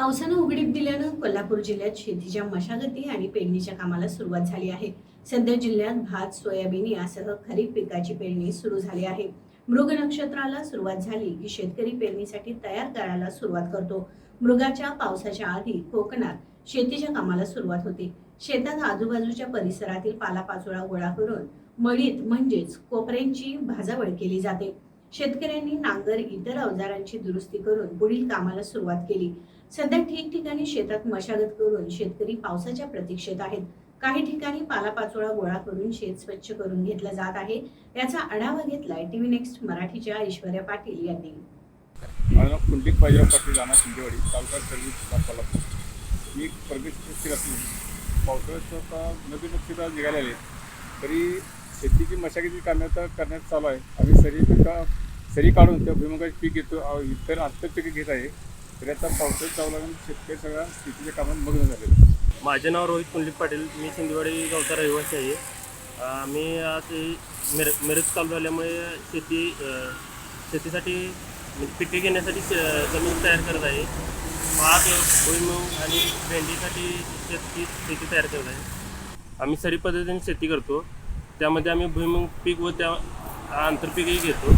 पावसानं उघडीप दिल्यानं कोल्हापूर जिल्ह्यात शेतीच्या मशागती आणि पेरणीच्या कामाला सुरुवात झाली आहे. सध्या जिल्ह्यात भात सोयाबीन यासह खरीप पिकाची पेरणी सुरू झाली आहे. मृग नक्षत्राला सुरुवात झाली की शेतकरी पेरणीसाठी तयार करायला सुरुवात करतो. मृगाच्या पावसाच्या आधी कोकणात शेतीच्या कामाला सुरुवात होते. शेतात आजूबाजूच्या परिसरातील पालापाचोळा गोळा करून मळीत म्हणजेच कोपऱ्यांची भाजावळ केली जाते. शेतकऱ्यांनी नांगर इतर अवजारांची दुरुस्ती करून पुढील कामाला सुरुवात केली. सध्या ठिकठिकाणी शेतात मशागत करून शेतकरी पावसाच्या प्रतीक्षेत आहेत. काही ठिकाणी पालापाचोळा गोळा करून शेत स्वच्छ करून घेतला जात आहे. याचा आढावा घेतलाय टीव्ही नेक्स्ट मराठीच्या ऐश्वर्या पाटील यांनी. माझं पाहिजे पाटील राणा शिंदेवाडी तालुका सर्व्हिस जिल्हा कोल्हापूर. मी परदेश नक्षीर असून पावसाळ्याचं आता नवीन नक्षीरा निघाले आहे तरी शेतीची मशागती आता करण्यात चालू आहे. आम्ही सरी पिका सरी काढून त्या भुईमुगाचे पीक घेतो. इतर आत्तर पिके घेत आहे. तरी आता पावसात चालू लागून शेतकरी सगळ्या शेतीच्या कामात मग्न झाले माझे नाव रोहित कुंडलिक पाटील. मी सिंधुवाडी गावचा रहिवासी आहे. मी आज मिर मिरज चालू झाल्यामुळे शेती शेतीसाठी म्हणजे पिके घेण्यासाठी जमीन तयार करत आहे. भात भुईमूग आणि भेंडीसाठी शेती शेती तयार करत आहे. आम्ही सरी पद्धतीने शेती करतो. त्यामध्ये आम्ही भुईमूग पीक व त्या आंतरपीकही घेतो.